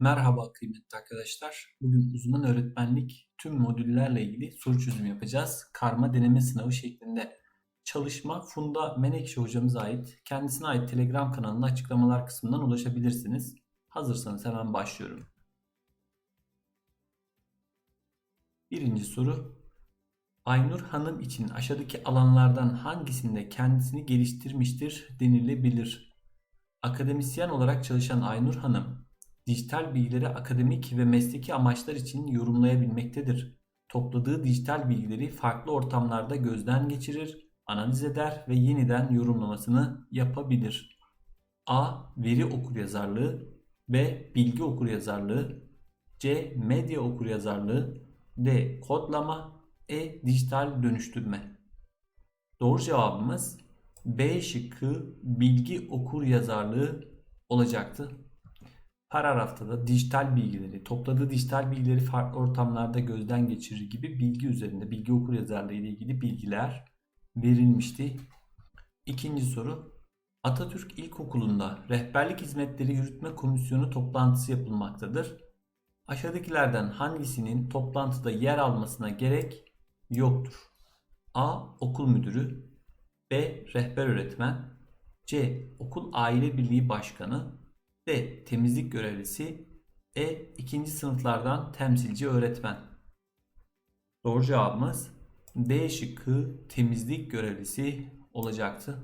Merhaba kıymetli arkadaşlar. Bugün uzman öğretmenlik tüm modüllerle ilgili soru çözümü yapacağız. Karma deneme sınavı şeklinde. Çalışma Funda Menekşe hocamıza ait. Kendisine ait Telegram kanalında açıklamalar kısmından ulaşabilirsiniz. Hazırsanız hemen başlıyorum. Birinci soru. Aynur Hanım için aşağıdaki alanlardan hangisinde kendisini geliştirmiştir denilebilir? Akademisyen olarak çalışan Aynur Hanım, dijital bilgileri akademik ve mesleki amaçlar için yorumlayabilmektedir. Topladığı dijital bilgileri farklı ortamlarda gözden geçirir, analiz eder ve yeniden yorumlamasını yapabilir. A. Veri okuryazarlığı B. Bilgi okuryazarlığı C. Medya okuryazarlığı D. Kodlama E. Dijital dönüştürme Doğru cevabımız B şıkkı bilgi okuryazarlığı olacaktı. Paragrafta da dijital bilgileri, topladığı dijital bilgileri farklı ortamlarda gözden geçirir gibi bilgi üzerinde, bilgi okuryazarlığı ile ilgili bilgiler verilmişti. İkinci soru. Atatürk İlkokulu'nda rehberlik hizmetleri yürütme komisyonu toplantısı yapılmaktadır. Aşağıdakilerden hangisinin toplantıda yer almasına gerek yoktur? A. Okul müdürü B. Rehber öğretmen C. Okul aile birliği başkanı D. Temizlik görevlisi E. ikinci sınıflardan temsilci öğretmen Doğru cevabımız D şıkkı temizlik görevlisi olacaktı.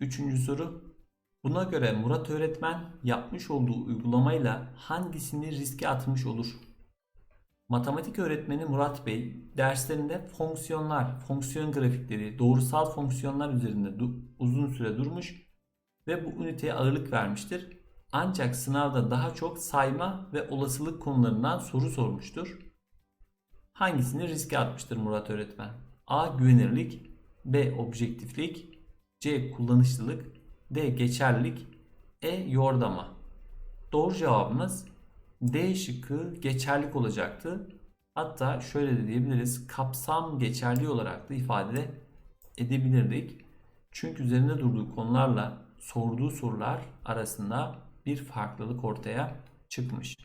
Üçüncü soru. Buna göre Murat öğretmen yapmış olduğu uygulamayla hangisini riske atmış olur? Matematik öğretmeni Murat Bey derslerinde fonksiyonlar, fonksiyon grafikleri, doğrusal fonksiyonlar üzerinde uzun süre durmuş ve bu üniteye ağırlık vermiştir. Ancak sınavda daha çok sayma ve olasılık konularından soru sormuştur. Hangisini riske atmıştır Murat öğretmen? A. Güvenirlik B. Objektiflik C. Kullanışlılık D. Geçerlilik E. Yordama Doğru cevabımız D şıkkı geçerlik olacaktı. Hatta şöyle de diyebiliriz. Kapsam geçerli olarak da ifade edebilirdik. Çünkü üzerinde durduğu konularla sorduğu sorular arasında bir farklılık ortaya çıkmış.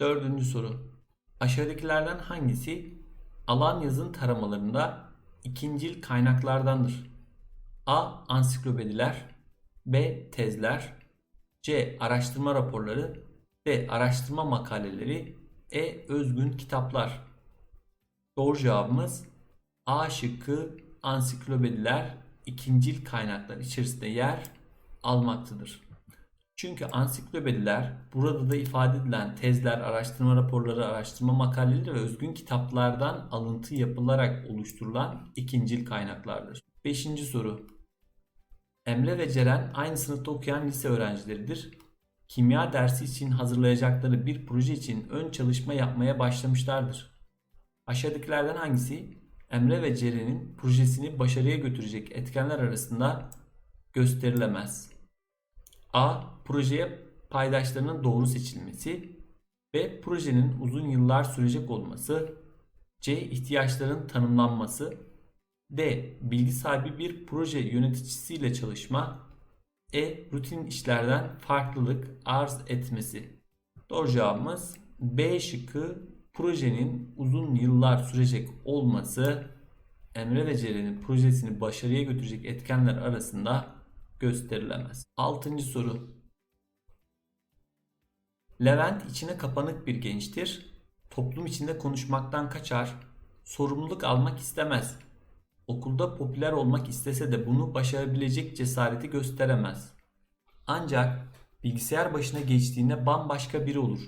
Dördüncü soru. Aşağıdakilerden hangisi alan yazın taramalarında ikincil kaynaklardandır? A. Ansiklopediler B. Tezler C. Araştırma raporları D. Araştırma makaleleri E. Özgün kitaplar Doğru cevabımız A şıkkı ansiklopediler ikincil kaynaklar içerisinde yer almaktadır. Çünkü ansiklopediler burada da ifade edilen tezler, araştırma raporları, araştırma makaleleri ve özgün kitaplardan alıntı yapılarak oluşturulan ikincil kaynaklardır. Beşinci soru. Emre ve Ceren aynı sınıfta okuyan lise öğrencileridir. Kimya dersi için hazırlayacakları bir proje için ön çalışma yapmaya başlamışlardır. Aşağıdakilerden hangisi Emre ve Ceren'in projesini başarıya götürecek etkenler arasında gösterilemez? A. Projeye paydaşlarının doğru seçilmesi. B. Projenin uzun yıllar sürecek olması. C. ihtiyaçların tanımlanması. D. Bilgi sahibi bir proje yöneticisiyle çalışma. E. Rutin işlerden farklılık arz etmesi. Doğru cevabımız B şıkkı projenin uzun yıllar sürecek olması Emre ve Ceren'in projesini başarıya götürecek etkenler arasında gösterilemez. Altıncı soru. Levent içine kapanık bir gençtir. Toplum içinde konuşmaktan kaçar. Sorumluluk almak istemez. Okulda popüler olmak istese de bunu başarabilecek cesareti gösteremez. Ancak bilgisayar başına geçtiğinde bambaşka biri olur.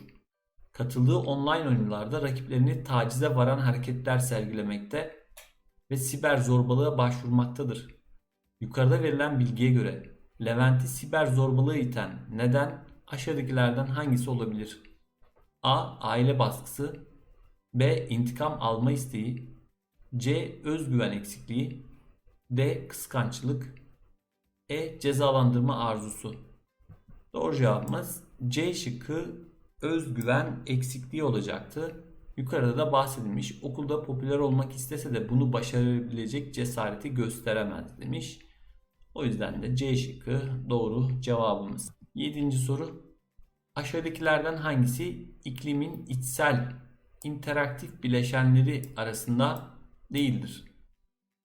Katıldığı online oyunlarda rakiplerini tacize varan hareketler sergilemekte ve siber zorbalığa başvurmaktadır. Yukarıda verilen bilgiye göre Levent'i siber zorbalığı iten neden aşağıdakilerden hangisi olabilir? A. Aile baskısı B. intikam alma isteği C. Özgüven eksikliği D. Kıskançlık E. Cezalandırma arzusu Doğru cevabımız C şıkkı özgüven eksikliği olacaktı. Yukarıda da bahsedilmiş. Okulda popüler olmak istese de bunu başarabilecek cesareti gösteremez demiş. O yüzden de C şıkkı doğru cevabımız. Yedinci soru. Aşağıdakilerden hangisi iklimin içsel interaktif bileşenleri arasında değildir?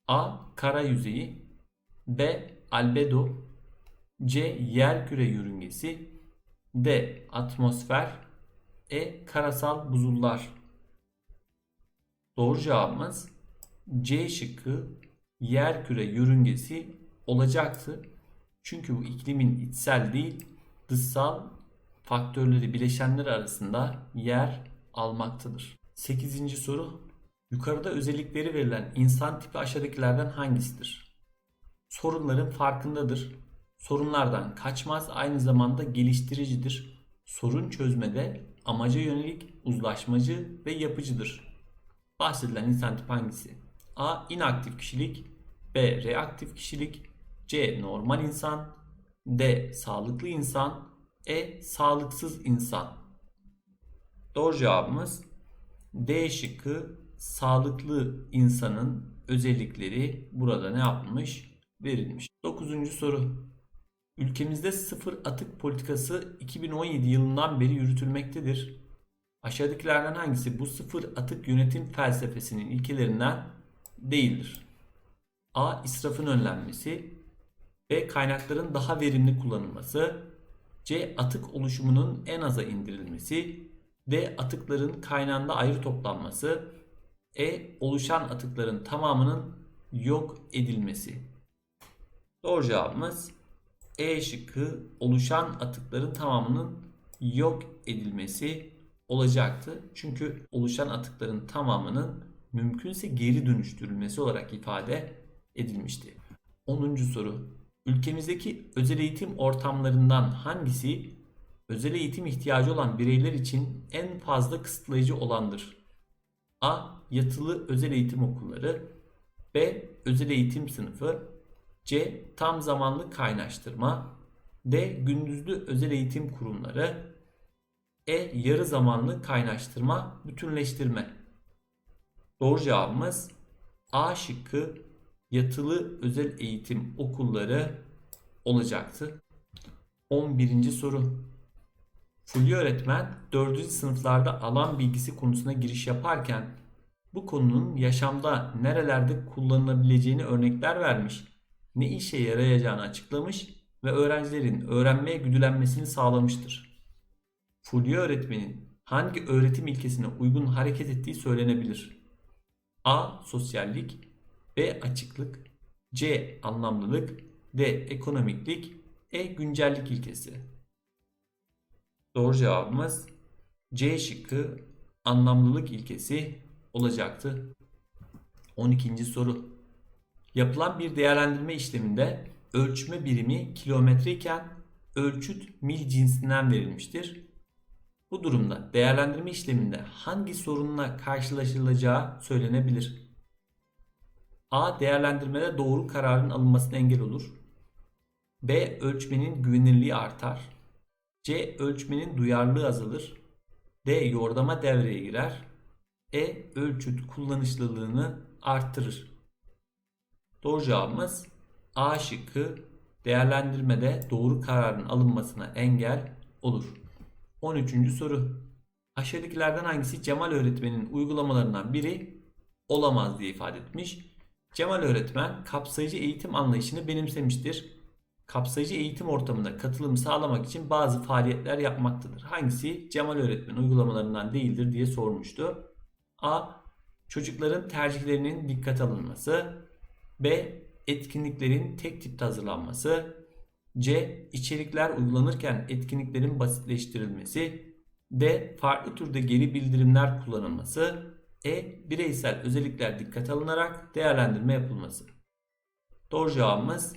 A. Kara yüzeyi B. Albedo C. Yerküre yörüngesi D. Atmosfer E. Karasal buzullar Doğru cevabımız C şıkkı yerküre yörüngesi olacaktı. Çünkü bu iklimin içsel değil dışsal faktörleri bileşenler arasında yer almaktadır. 8. soru Yukarıda özellikleri verilen insan tipi aşağıdakilerden hangisidir? Sorunların farkındadır. Sorunlardan kaçmaz aynı zamanda geliştiricidir. Sorun çözmede amaca yönelik uzlaşmacı ve yapıcıdır. Bahsedilen insan tipi hangisi? A. inaktif kişilik B. Reaktif kişilik C. Normal insan D. Sağlıklı insan E. Sağlıksız insan Doğru cevabımız D şıkkı sağlıklı insanın özellikleri burada ne yapılmış? Verilmiş. 9. soru. Ülkemizde sıfır atık politikası 2017 yılından beri yürütülmektedir. Aşağıdakilerden hangisi bu sıfır atık yönetim felsefesinin ilkelerinden değildir? A. İsrafın önlenmesi B. Kaynakların daha verimli kullanılması C. Atık oluşumunun en aza indirilmesi D. Atıkların kaynağında ayrı toplanması E. Oluşan atıkların tamamının yok edilmesi Doğru cevabımız E şıkkı oluşan atıkların tamamının yok edilmesi olacaktı. Çünkü oluşan atıkların tamamının mümkünse geri dönüştürülmesi olarak ifade edilmişti. 10. soru. Ülkemizdeki özel eğitim ortamlarından hangisi özel eğitim ihtiyacı olan bireyler için en fazla kısıtlayıcı olandır? A. Yatılı özel eğitim okulları B. Özel eğitim sınıfı C. Tam zamanlı kaynaştırma D. Gündüzlü özel eğitim kurumları E. Yarı zamanlı kaynaştırma, bütünleştirme. Doğru cevabımız A şıkkı yatılı özel eğitim okulları olacaktı. 11. soru. Fulya öğretmen 4. sınıflarda alan bilgisi konusuna giriş yaparken bu konunun yaşamda nerelerde kullanılabileceğini örnekler vermiş, ne işe yarayacağını açıklamış ve öğrencilerin öğrenmeye güdülenmesini sağlamıştır. Fulya öğretmenin hangi öğretim ilkesine uygun hareket ettiği söylenebilir. A. Sosyallik B. Açıklık C. Anlamlılık D. Ekonomiklik E. Güncellik ilkesi Doğru cevabımız C şıkkı anlamlılık ilkesi olacaktı. 12. soru. Yapılan bir değerlendirme işleminde ölçme birimi kilometre iken ölçüt mil cinsinden verilmiştir. Bu durumda değerlendirme işleminde hangi sorunla karşılaşılacağı söylenebilir. A. Değerlendirmede doğru kararın alınmasına engel olur. B. Ölçmenin güvenilirliği artar. C. Ölçmenin duyarlılığı azalır. D. Yordama devreye girer. E. Ölçüt kullanışlılığını arttırır. Doğru cevabımız A şıkkı değerlendirmede doğru kararın alınmasına engel olur. 13. soru. Aşağıdakilerden hangisi Cemal öğretmenin uygulamalarından biri olamaz diye ifade etmiş. Cemal öğretmen kapsayıcı eğitim anlayışını benimsemiştir. Kapsayıcı eğitim ortamında katılım sağlamak için bazı faaliyetler yapmaktadır. Hangisi Cemal öğretmen uygulamalarından değildir diye sormuştu. A. Çocukların tercihlerinin dikkate alınması. B. Etkinliklerin tek tipte hazırlanması. C. İçerikler uygulanırken etkinliklerin basitleştirilmesi. D. Farklı türde geri bildirimler kullanılması. E. Bireysel özellikler dikkate alınarak değerlendirme yapılması. Doğru cevabımız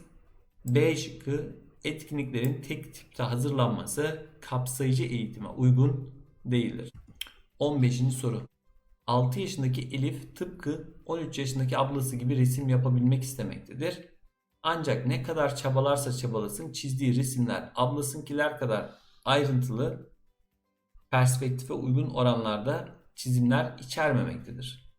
B şıkkı etkinliklerin tek tipte hazırlanması kapsayıcı eğitime uygun değildir. 15. soru. 6 yaşındaki Elif tıpkı 13 yaşındaki ablası gibi resim yapabilmek istemektedir. Ancak ne kadar çabalarsa çabalasın çizdiği resimler ablasınkiler kadar ayrıntılı, perspektife uygun oranlarda çizimler içermemektedir.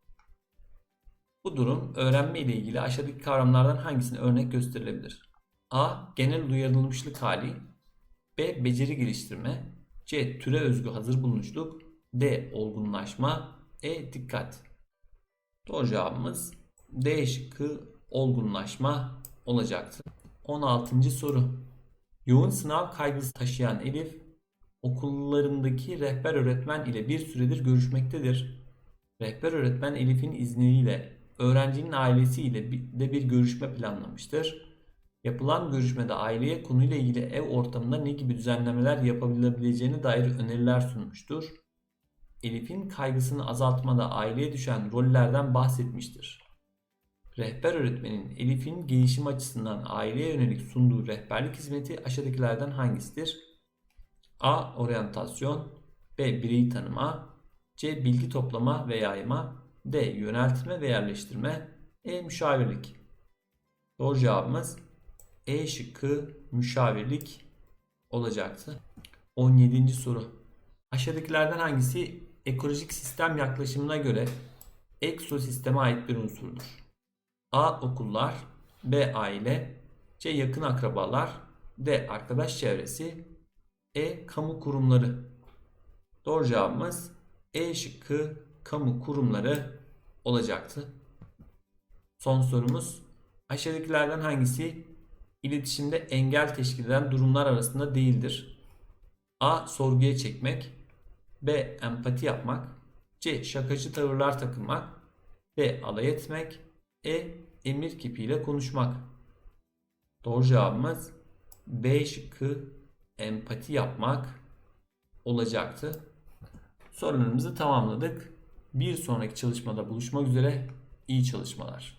Bu durum öğrenme ile ilgili aşağıdaki kavramlardan hangisine örnek gösterilebilir? A. Genel duyarılmışlık hali B. Beceri geliştirme C. Türe özgü hazır bulunuşluk. D. Olgunlaşma. E. Dikkat. Doğru cevabımız D şıkkı olgunlaşma olacaktı. 16. soru. Yoğun sınav kaygısı taşıyan Elif okullarındaki rehber öğretmen ile bir süredir görüşmektedir. Rehber öğretmen Elif'in izniyle öğrencinin ailesiyle de bir görüşme planlamıştır. Yapılan görüşmede aileye konuyla ilgili ev ortamında ne gibi düzenlemeler yapılabileceğine dair öneriler sunmuştur. Elif'in kaygısını azaltmada aileye düşen rollerden bahsetmiştir. Rehber öğretmenin Elif'in gelişim açısından aileye yönelik sunduğu rehberlik hizmeti aşağıdakilerden hangisidir? A. Oryantasyon B. Bireyi tanıma C. Bilgi toplama ve yayma D. Yöneltme ve yerleştirme E. Müşavirlik Doğru cevabımız E şıkkı müşavirlik olacaktı. 17. soru. Aşağıdakilerden hangisi ekolojik sistem yaklaşımına göre ekosisteme ait bir unsurdur? A. Okullar B. Aile C. Yakın akrabalar D. Arkadaş çevresi E. Kamu kurumları Doğru cevabımız E şıkkı kamu kurumları olacaktı. Son sorumuz. Aşağıdakilerden hangisi iletişimde engel teşkil eden durumlar arasında değildir? A. Sorguya çekmek B. Empati yapmak C. Şakacı tavırlar takınmak D. Alay etmek E. Emir kipiyle konuşmak Doğru cevabımız B şıkkı empati yapmak olacaktı. Sorularımızı tamamladık. Bir sonraki çalışmada buluşmak üzere. İyi çalışmalar.